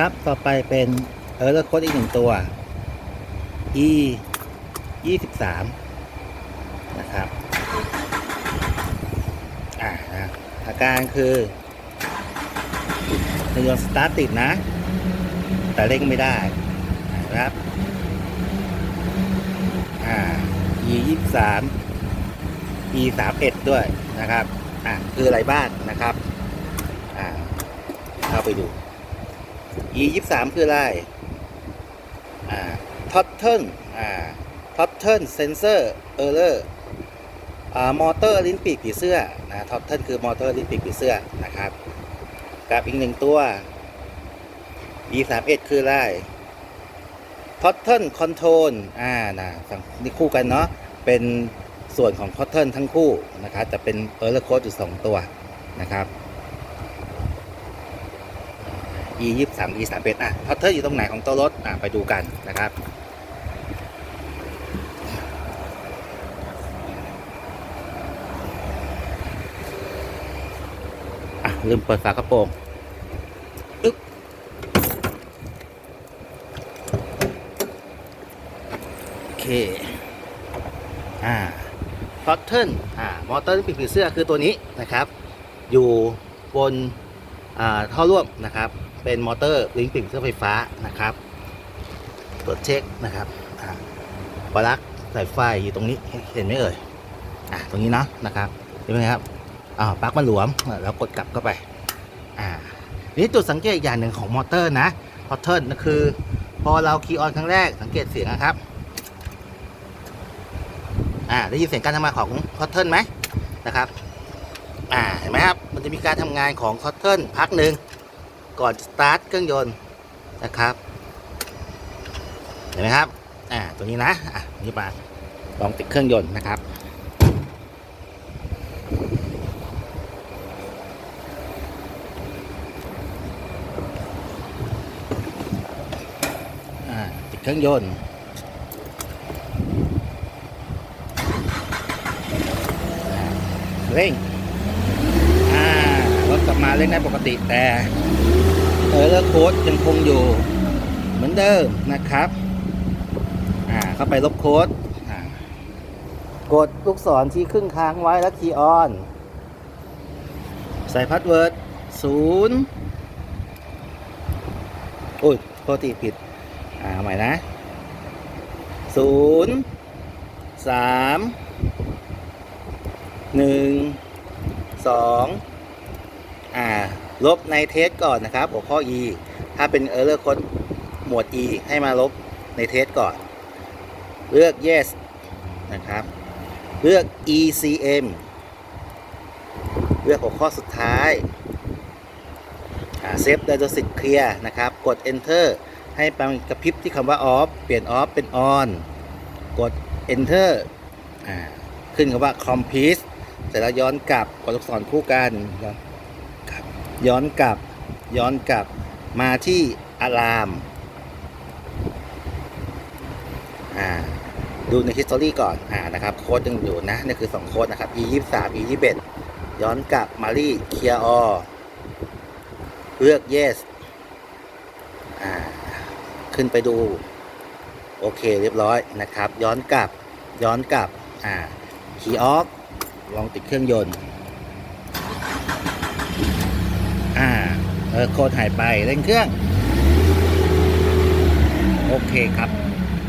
ครับ ต่อไปเป็นเออร์เลอร์โคดอีกหนึ่งตัว e ยี่สิบสามนะครับ อ่านะอาการคือเครื่องยนต์สตาร์ทติดนะ แต่เร่งไม่ได้นะครับ อ่า e ยี่สาม e สามเอ็ดด้วยนะครับ อ่าคืออะไรบ้างนะครับ อ่า เข้าไปดู e ยี่สามคืออะไรอ่าท็อตเทิลอ่าท็อตเทิลเซนเซอร์เออร์เลอร์อ่ามอเตอร์ลิ้นปีกผีเสื้อนะท็อตเทิลคือมอเตอร์ลิ้นปีกผีเสื้อนะครับ กับอีกหนึ่งตัว e สามเอ็ดคืออะไรท็อตเทิลคอนโทรลอ่านะฝั่งนี่คู่กันเนาะเป็นส่วนของท็อตเทิลทั้งคู่นะครับจะเป็นเออร์เลอร์โคดอยู่สองตัวนะครับ e ยี่สาม e สามเป็นอะท็อเทิลอยู่ตรงไหนของตัวรถอะไปดูกันนะครับอะลืมเปิดฝากระโปรงอึ๊บโอเค อ่าพอตเทิลอ่า มอเตอร์ที่ปิดผีเสื้อคือตัวนี้นะครับ อยู่บน อ่า ท่อร่วมนะครับ เป็นมอเตอร์ลิงก์ปิดผีเสื้อไฟฟ้านะครับตรวจเช็คนะครับปลั๊กสายไฟอยู่ตรงนี้เห็นไหมเอ่ยอ่าตรงนี้เนาะนะครับเห็นไหมครับอ่าปลั๊กมันหลวมแล้วกดกลับเข้าไปอ่านี่จุดสังเกตอย่างหนึ่งของมอเตอร์นะพอเทิร์นก็คือ พอเราคีย์ออนครั้งแรกสังเกตเสียงนะครับอ่าได้ยินเสียงการทำงานของคอตเทิลไหมนะครับอ่าเห็นไหมครับมันจะมีการทำงานของคอตเทิลพักหนึ่ง ก่อนสตาร์ทเครื่องยนต์นะครับเห็นไหมครับอ่าตัวนี้นะอะนี่มาลองติดเครื่องยนต์นะครับอ่าติดเครื่องยนต์เร่งอ่ารถกลับ มาเร่งได้ปกติแต่เออร์เลอร์โค้ดยังคงอยู่เหมือนเดิมนะครับ อ่าเข้าไปลบโค้ดกดลูกศรที่ครึ่งค้างไว้แล้วคีย์ออน ใส่พาสเวิร์ดศูนย์อุ้ยโทษทีผิด อ่าใหม่นะศูนย์สามหนึ่งสอง อ่าลบในเทสก่อนนะครับ หัวข้อ e ถ้าเป็น error code หมวด e ให้มาลบในเทสก่อน เลือก yes นะครับ เลือก ecm เลือกหัวข้อสุดท้ายอ่า save diagnostic clear นะครับ กด enter ให้ปังกระพริบที่คำว่า off เปลี่ยน off เป็น on กด enter ขึ้นคำว่า complete เสร็จแล้วย้อนกลับกดลูกศรคู่กันครับ ย้อนกลับ ย้อนกลับ มาที่อะลาม อ่า ดูใน history ก่อน อ่า นะครับ โค้ดยังอยู่นะ นี่คือ2โค้ดนะครับ e 2 3 e 21ย้อนกลับ มาที่ clear all เลือก yes อ่า ขึ้นไปดู โอเค เรียบร้อยนะครับ ย้อนกลับ ย้อนกลับ อ่า คีย์ออฟ ลองติดเครื่องยนต์ อ่า เออโคตรหายไปเร่งเครื่อง โอเคครับ